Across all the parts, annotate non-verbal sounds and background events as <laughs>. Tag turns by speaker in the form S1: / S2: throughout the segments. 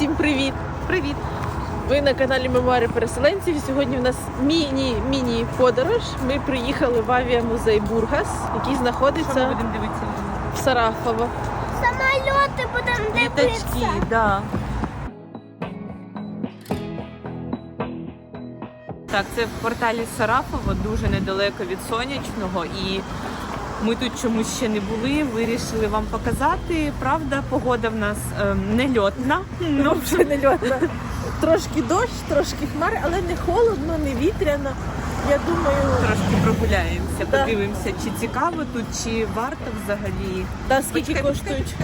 S1: Всім привіт! Привіт! Ви на каналі Мемуари переселенців. Сьогодні в нас міні-міні подорож. Ми приїхали в авіамузей Бургас, який
S2: Що ми
S1: знаходиться
S2: будемо дивитися?
S1: в Сарафово.
S3: Самоліти будемо
S2: Літачки,
S3: дивитися.
S2: да. Так, це в кварталі Сарафово, дуже недалеко від сонячного, і ми тут чомусь ще не були. Вирішили вам показати. Правда, погода в нас ем, не льотна. Ну,
S1: Вже не льотно. Трошки дощ, трошки хмари, але не холодно, не вітряно. Я думаю,
S2: трошки прогуляємося,
S1: Да.
S2: подивимося, чи цікаво тут, чи варто взагалі.
S1: да, скільки
S2: Почекай,
S1: коштують,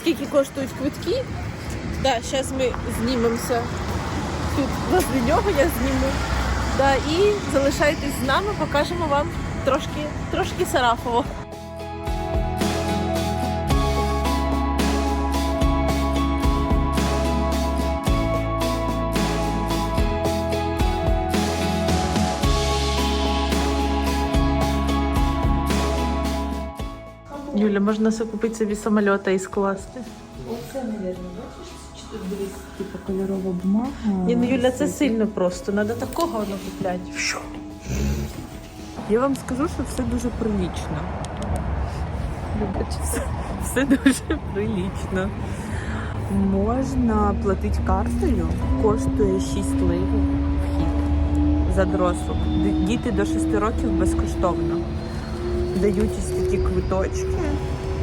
S1: скільки коштують квитки. Да, зараз ми знімемося тут возле нього, я зніму. Да, і залишайтесь з нами, покажемо вам трошки, трошки Сарафово. Юля, можна купити собі самоліта і скласти.
S2: Оце, мабуть, бачиш, чи тут дивись, типу кольорова бумага.
S1: Ні, ну Юля, це сильно просто. Треба такого воно купляти.
S2: Я вам скажу, що все дуже прилічно. Все, все дуже прилічно. Можна платити картою, коштує 6 леїв вхід за дорослу. Діти до 6 років безкоштовно. Дають такі квиточки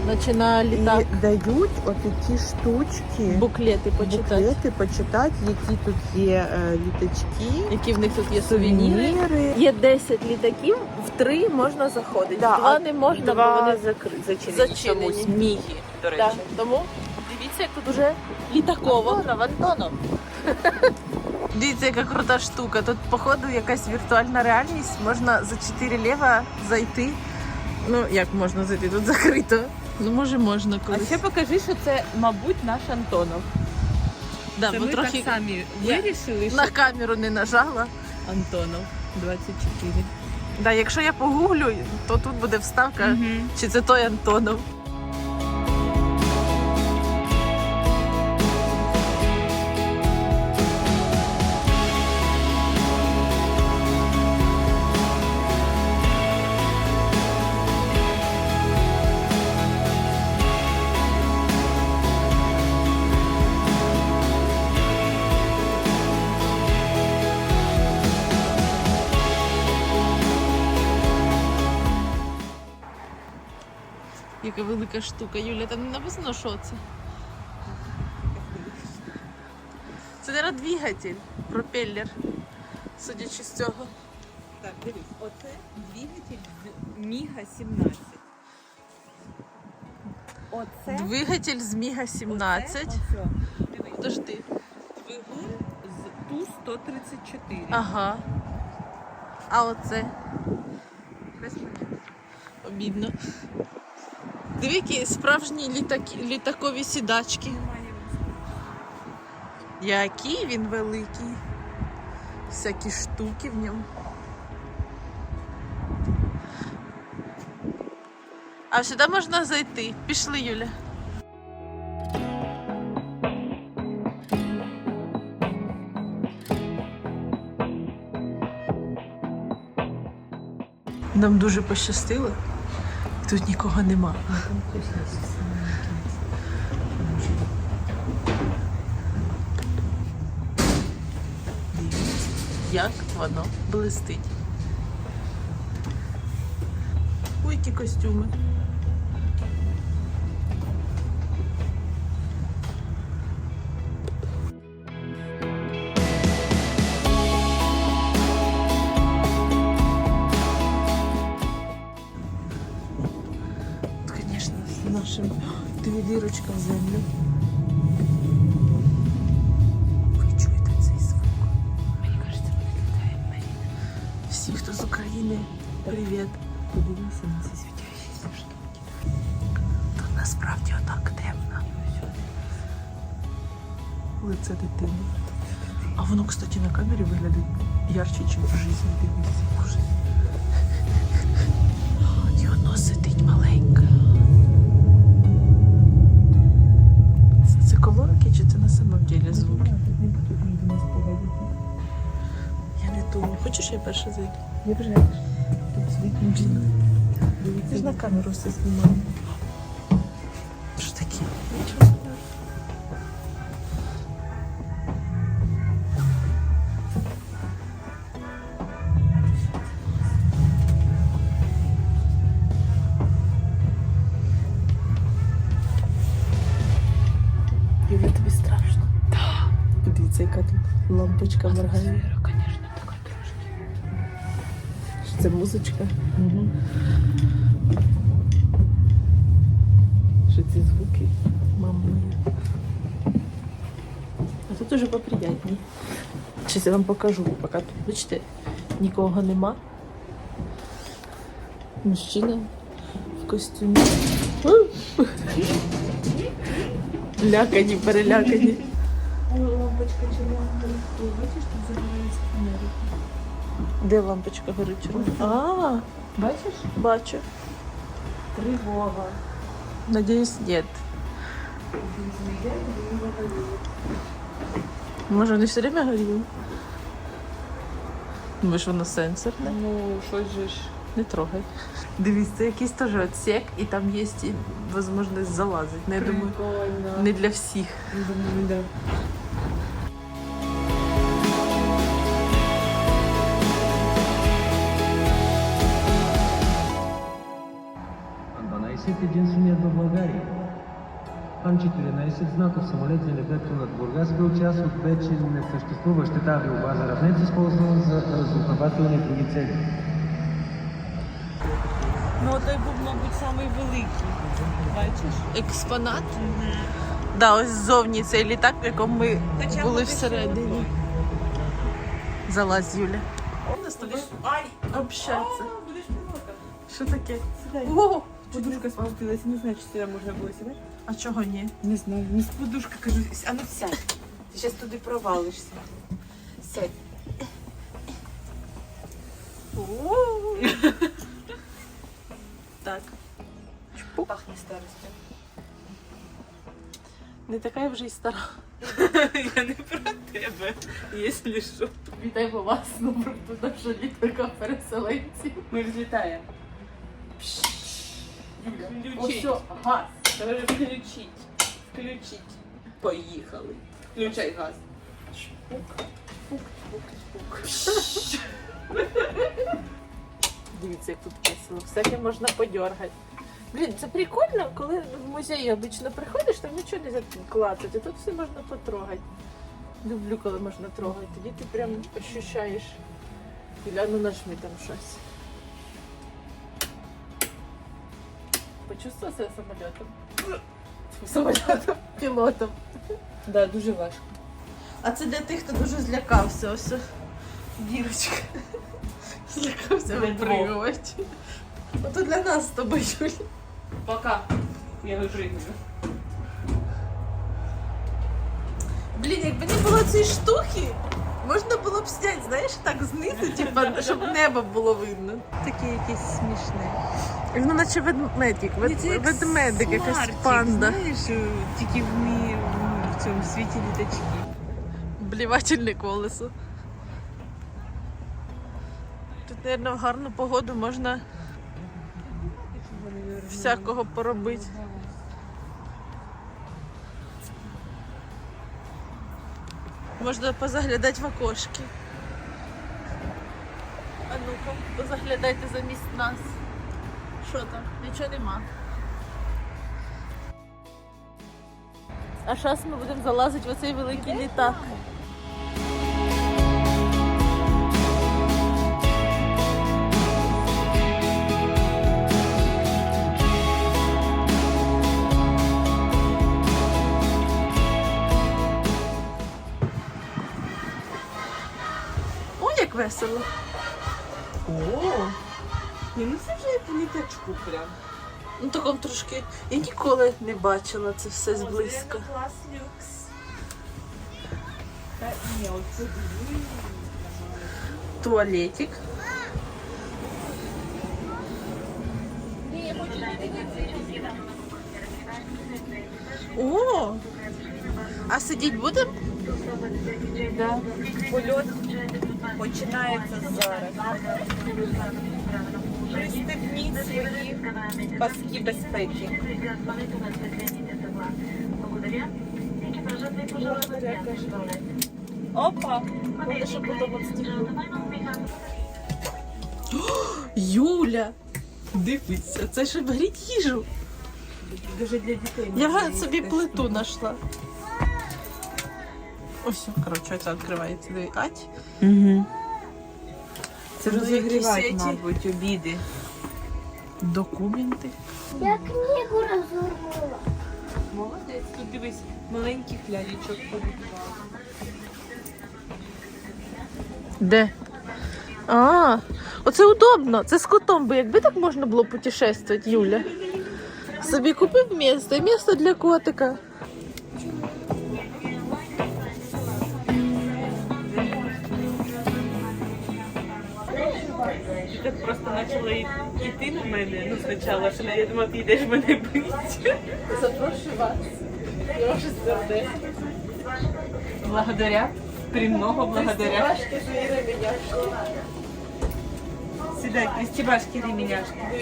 S1: Наче на літак
S2: і дають отакі штучки,
S1: буклети почитати.
S2: буклети, почитати, які тут є е, літачки,
S1: Які в них тут є сувеніри.
S2: сувеніри.
S1: Є 10 літаків, в три можна заходити.
S2: Да,
S1: в два не можна,
S2: Два
S1: бо вони
S2: закри... зачинені.
S1: зачинені.
S2: Чомусь. Мігі, до речі.
S1: Да. Тому дивіться, як тут уже літаково.
S2: Антонов, Антонов. <laughs>
S1: Дивіться, яка крута штука. Тут, походу, якась віртуальна реальність. Можна за 4 лева зайти. Ну, як можна зайти? Тут закрито. Ну, може, можна колись.
S2: А ще покажи, що це, мабуть, наш Антонов.
S1: да,
S2: це
S1: бо
S2: ми
S1: трохи
S2: так самі
S1: Я
S2: вирішили, що
S1: на камеру не нажала.
S2: Антонов 24.
S1: Да, якщо я погуглю, то тут буде вставка,
S2: Мгм.
S1: чи це той Антонов. Велика штука, Юля, там не написано, що це. Це, мабуть, двигатель, пропеллер, судячи з цього.
S2: Так, дивись, оце двигатель з Міга 17. Оце
S1: Двигатель з Міга 17.
S2: Оце, оце. Дивись,
S1: Подожди.
S2: двигун з Ту-134.
S1: Ага. А оце
S2: Без
S1: обідно. Диви, які справжні літаки, літакові сідачки. Який він великий. Всякі штуки в ньому. А сюди можна зайти. Пішли, Юля. Нам дуже пощастило. Тут нікого нема. Як воно блистить. Ой, які костюми. Дірочка в землю. Ви чуєте цей звук?
S2: Мені кажеться, вона літає Маріна.
S1: Всі, хто з України, привіт.
S2: Подивися на ці світящіся штуки.
S1: Тут насправді отак темно. Лице дитини. А воно, кстати, на камері виглядає ярче, ніж в житті. Дивись. Камеру знімаю. Що таке? Юля, тобі страшно? Так. Подивіться, яка тут лампочка моргає.
S2: звісно, така трошки.
S1: Це музичка.
S2: Угу.
S1: Ці звуки? Мама моя. А тут уже поприятней. Зараз я вам покажу, поки тут, бачите, нікого нема. Мужчина в костюмі. Лякані, перелякані.
S2: Лампочка червона. Бачиш, тут загорається фонарик.
S1: Де лампочка горить? А,
S2: Бачиш?
S1: бачу.
S2: Тривога.
S1: Надіюсь, нет. Може, вони все время горіли? Думаєш, воно сенсорне?
S2: Ну, щось же ж.
S1: Не трогай. Дивись, це якийсь теж отсек, і там є і можливість залазити. Ну, я думаю,
S2: Прикольно.
S1: не для всіх.
S2: Думаю, да.
S4: А-12 единственият в България. Ан-14 знаков самолет за небето над Бургас бил част от вече несъществуващата авиобаза Равнец, използвана за разузнавателни и други цели.
S2: Ну, той був, мабуть, самий великий. Бачиш?
S1: Експонат? Да, ось ззовні цей літак, в якому ми
S2: Хоча
S1: були
S2: б
S1: всередині. Залазь, Юля. З тобою
S2: Ай!
S1: общатися.
S2: А, Будеш пілотом.
S1: Що таке?
S2: Сідай.
S1: О,
S2: Подушка спустилась, не знаю, чи сюди можна було сідати.
S1: А чого ні?
S2: Не знаю, не подушка, кажу, а ну сядь. Ти зараз туди провалишся. Сядь.
S1: Так.
S2: Пахне старостю.
S1: Не така я вже й стара.
S2: Я не про тебе, якщо що.
S1: Вітаємо вас на борту нашого літака переселенців.
S2: Ми взлітаємо.
S1: Ось, газ.
S2: Треба включить. Включить. Поїхали. Включай газ.
S1: Дивіться, як тут весело. Всяке можна подергати. Блін, це прикольно, коли в музеї обично приходиш, там нічого не клацати, а тут все можна потрогати. Люблю, коли можна трогати. Тоді ти прям ощущаєш. Іля, ну нажми там щось. Почувствував себе самольотом. <laughs> Самольотом, пілотом.
S2: Да, дуже важко.
S1: А це для тих, хто дуже злякався. Ось дірочка. Злякався
S2: Для
S1: випригувати. Ото для нас з тобою, Юлі.
S2: Пока. Я випригую.
S1: Блін, якби не було цієї штуки, можна було б зняти, знаєш, так знизу, типа, щоб небо було видно. Таке якесь смішне. Ну, наче ведмедик, вед... ведмедик, якась панда.
S2: Знаєш, тільки в, мі... в цьому світі літачки.
S1: Блівательне колесо. Тут, мабуть, в гарну погоду можна всякого поробити. Можна позаглядати в окошки. А ну-ка, позаглядайте замість нас. Що там? Нічого нема. А зараз ми будемо залазити в оцей великий літак. весело.
S2: О! Ні, ну це вже як в літачку прям.
S1: Ну таком трошки. Я ніколи не бачила це все зблизька.
S2: Клас люкс. Та ні, оце диви.
S1: Туалетик. О! А сидіть будемо?
S2: Да. Польот. Починається зараз. Пристебніть свої паски безпеки. Опа!
S1: Потім відстігнуть. Юля! Дивіться, це щоб гріти їжу.
S2: Дуже для дітей.
S1: Я собі плиту знайшла. Ось, коротше, це відкривається. Диви, Ать.
S2: Угу. Це
S1: Ну,
S2: розігрівають, мабуть, обіди.
S1: Документи.
S3: Я книгу розгорнула.
S2: Молодець, тут дивись, маленьких лялічок повідувала.
S1: Де? А, оце удобно. Це з котом, бо якби так можна було путешествувати, Юля. Собі купив місце, місце для котика.
S2: Так просто почала йти на мене, ну спочатку, що я думала, ти йдеш мене бити.
S1: Запрошую вас. Я ваше сердце.
S2: Благодаря. Премного благодаря.
S1: Башки свої ременяшки.
S2: Сідай, пристібашки ременяшки.
S1: Ну.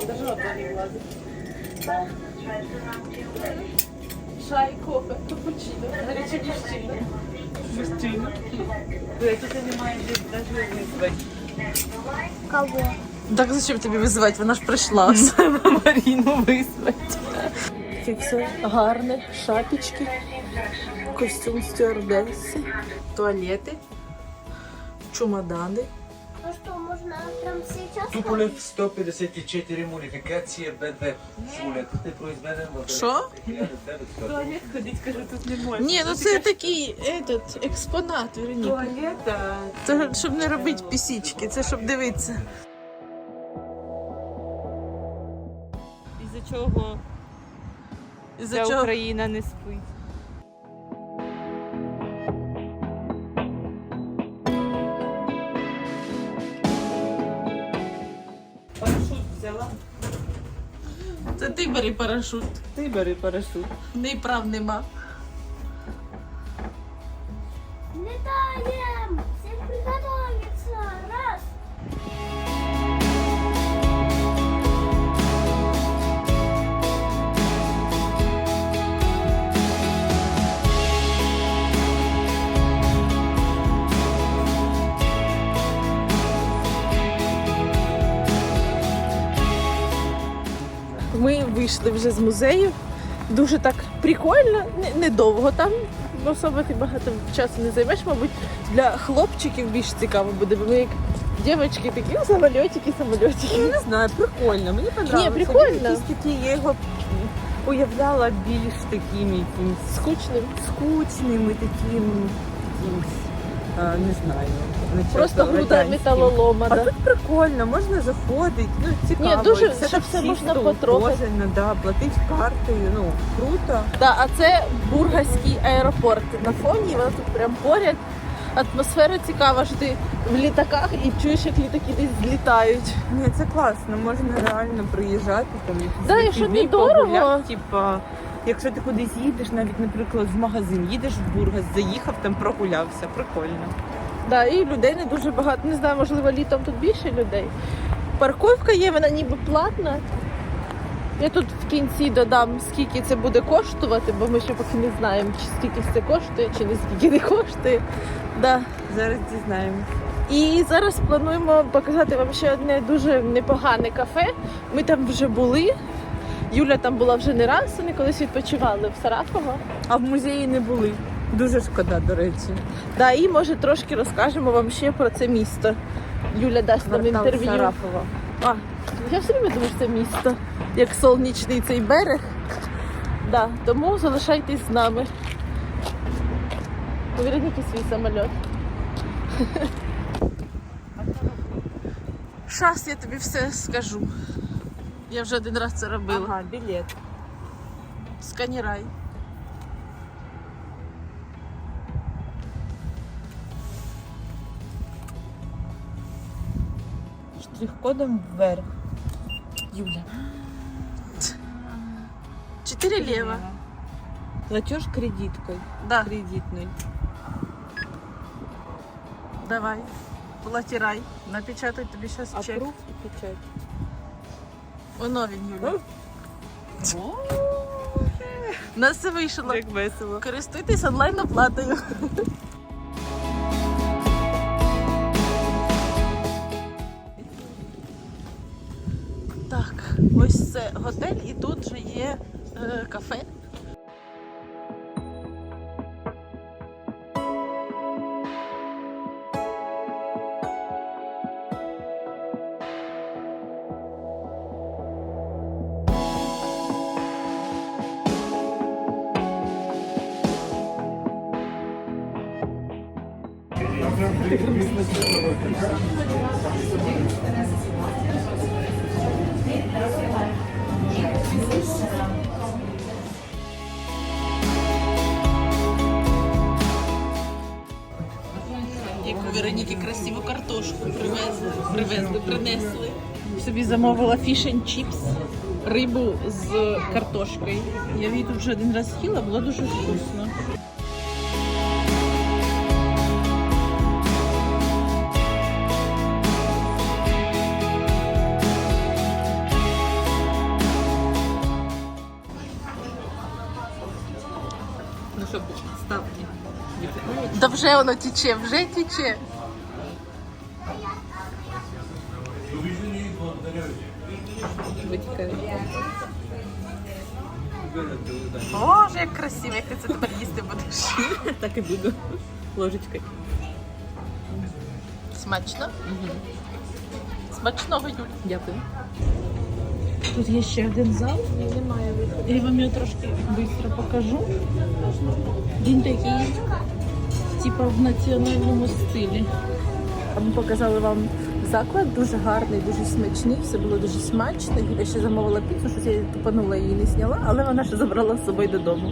S1: Я даже не влазить. Шай, кофе, капучино, гаряче мужчина.
S2: Мужчина. Ой, Тут немає навіть визвати.
S3: Кого?
S1: Так зачем тобі визивати? Вона ж прийшла. <laughs>
S2: Маріну визвати.
S1: Все гарне, шапочки, костюм стюардеси, туалети, чемодани.
S3: Можно прямо сейчас?
S4: Туполев 154 модификація БД Фулет. Ти произведен в
S1: Що?
S2: Туалет ходить, кажу, тут не можна.
S1: Ні, ну це такий этот, експонат, Вероніка.
S2: Туалета.
S1: Це щоб не робити пісічки, це щоб дивитися.
S2: Із-за чого
S1: Із-за
S2: ця
S1: чого
S2: Україна не спить.
S1: Це ти бери парашут.
S2: Ти бери парашут.
S1: Не прав нема. Вийшли вже з музею. Дуже так прикольно, не- недовго там. Особо ти багато часу не займеш, мабуть, для хлопчиків більш цікаво буде, бо ми як дівчатки такі ну, самольотики, самольотики.
S2: Не знаю, прикольно. Мені подобається.
S1: Ні, прикольно.
S2: Він Якийсь такий, я його уявляла більш таким якимсь
S1: Скучним.
S2: скучним і таким якимсь, а, не знаю. не
S1: Просто груда
S2: радянським.
S1: металолома.
S2: А
S1: Да?
S2: тут прикольно, можна заходити, ну цікаво.
S1: Ні, дуже,
S2: все
S1: щоб все можна
S2: чисто,
S1: потрогати.
S2: да, платить картою, ну круто.
S1: Да, а це Бургаський аеропорт на фоні, вона тут прям поряд. Атмосфера цікава, що ти в літаках і чуєш, як літаки десь злітають.
S2: Ні, це класно, можна реально приїжджати там.
S1: Да, і що
S2: вихідні
S1: недорого.
S2: погуляти, Типа, якщо ти кудись їдеш, навіть, наприклад, в магазин їдеш в Бургас, заїхав, там прогулявся, прикольно.
S1: Да, і людей не дуже багато. Не знаю, можливо, літом тут більше людей. Парковка є, вона ніби платна. Я тут в кінці додам, скільки це буде коштувати, бо ми ще поки не знаємо, чи скільки це коштує, чи не скільки не коштує. Да.
S2: Зараз дізнаємось.
S1: І зараз плануємо показати вам ще одне дуже непогане кафе. Ми там вже були. Юля там була вже не раз, вони колись відпочивали в Сарафово.
S2: А в музеї не були. Дуже шкода, до речі.
S1: Да, і може трошки розкажемо вам ще про це місто. Юля дасть нам
S2: Квартал
S1: інтерв'ю.
S2: Сарафова.
S1: А, я все время думаю, що це місто, як сонячний цей берег. Да, тому залишайтесь з нами. Поверніть свій самоліт. Щас я тобі все скажу. Я вже один раз це робила.
S2: Ага, білет.
S1: Сканірай.
S2: Штрих-кодом вверх.
S1: Юля. Чотири лева.
S2: Платеж кредиткой.
S1: Да.
S2: Кредитной.
S1: Давай. Латірай. Напечатай тобі зараз чек.
S2: Апрув і печать.
S1: Воно він, Юля. У нас все вийшло.
S2: Як весело.
S1: Користуйтесь онлайн оплатою. Так, ось це готель, і тут же є е, кафе. Вероніки красиву картошку привезли, привезли, принесли. Собі замовила фішен чіпс, рибу з картошкою. Я її тут вже один раз їла, було дуже вкусно. Вже воно тече, вже.
S2: Витікає.
S1: Боже, як красиво, як ти це тепер їсти будеш. <laughs>
S2: Так і буду. Ложечкою.
S1: Смачно? Смачного, Юль.
S2: Дякую.
S1: Тут є ще один зал. Немає виходу. Я вам його трошки швидко покажу. Він такий, типу, в національному стилі. Ми показали вам заклад, дуже гарний, дуже смачний, все було дуже смачно. Юля ще замовила піцу, щось я тупанула її не зняла, але вона ще забрала з собою додому.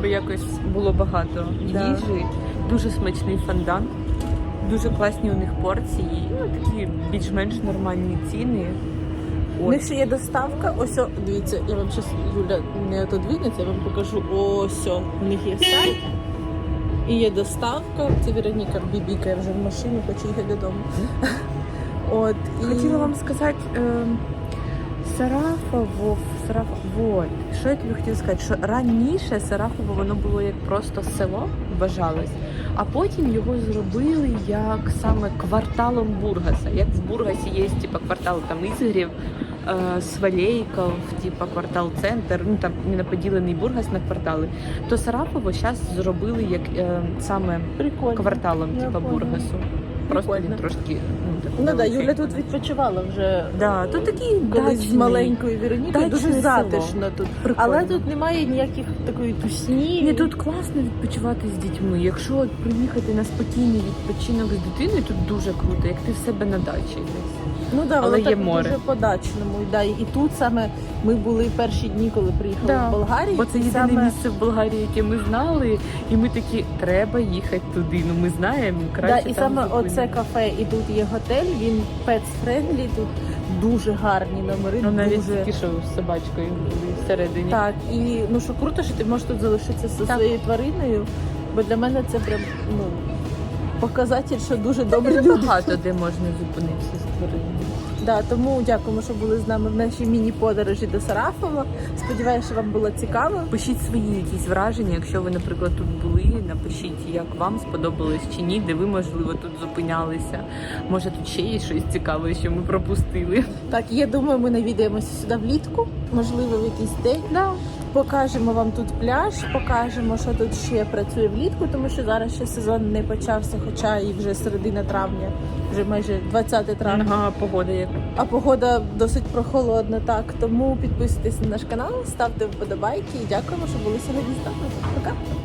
S2: Бо якось було багато
S1: Да.
S2: їжі, дуже смачний фондан, дуже класні у них порції, ну такі більш-менш нормальні ціни.
S1: У них ще є доставка. Ось, дивіться, я вам зараз, Юля, не отодвинеться, я вам покажу. Ось, у них є сайт. І є доставка. Це Вероніка бібікає вже в машину, хоче їхати додому. От, і...
S2: Хотіла вам сказати, е, Сарафово, Сараф... вот. Що я тобі хотіла сказати? Що раніше Сарафово воно було як просто село, вважалось, а потім його зробили як саме кварталом Бургаса. Як в Бургасі є типа квартал там Ізгрів, Свалейков, типа квартал Центр, ну там не поділений Бургас на квартали. То Сарафово зараз зробили як е, саме
S1: Прикольно.
S2: кварталом,
S1: Я
S2: типа
S1: поняла.
S2: Бургасу. Просто
S1: Прикольно.
S2: він трошки ну, так,
S1: Ну да. Юля тут відпочивала вже
S2: Да, тут такий
S1: колись з
S2: дачний.
S1: маленькою Веронікою.
S2: Дачне
S1: Дуже
S2: село.
S1: затишно тут.
S2: Прикольно.
S1: Але тут немає ніяких такої тусні.
S2: Ні, тут класно відпочивати з дітьми. Якщо приїхати на спокійний відпочинок з дитиною, тут дуже круто, як ти в себе на дачі десь.
S1: Ну да,
S2: Але
S1: воно
S2: є
S1: так
S2: море.
S1: дуже по-дачному. Да. І тут саме ми були перші дні, коли приїхали
S2: Да.
S1: в Болгарію.
S2: Бо це
S1: і
S2: єдине
S1: саме...
S2: місце в Болгарії, яке ми знали, і ми такі, треба їхати туди. Ну ми знаємо,
S1: Да,
S2: краще
S1: і
S2: там
S1: саме
S2: зупинитися.
S1: оце кафе, і тут є готель, він pets-friendly, тут дуже гарні номери.
S2: Ну навіть
S1: дуже...
S2: тільки що з собачкою були всередині.
S1: Так, і ну що круто, що ти можеш тут залишитися зі
S2: Так.
S1: своєю твариною, бо для мене це прям ну, показатель, що дуже добрі
S2: Дуже
S1: люди.
S2: багато де можна зупинитися з тваринами.
S1: Да, тому дякуємо, що були з нами в нашій міні-подорожі до Сарафова. Сподіваюся, що вам було цікаво.
S2: Пишіть свої якісь враження, якщо ви, наприклад, тут були. Напишіть, як вам сподобалось чи ні, де ви, можливо, тут зупинялися. Може, тут ще є щось цікаве, що ми пропустили.
S1: Так, я думаю, ми навідаємося сюди влітку, можливо, в якийсь день.
S2: Да.
S1: Покажемо вам тут пляж, покажемо, що тут ще працює влітку, тому що зараз ще сезон не почався, хоча і вже середина травня, вже майже 20 травня.
S2: Ага, погода як.
S1: А погода досить прохолодна, так. Тому підписуйтесь на наш канал, ставте вподобайки і дякуємо, що були сьогодні з нами. Пока!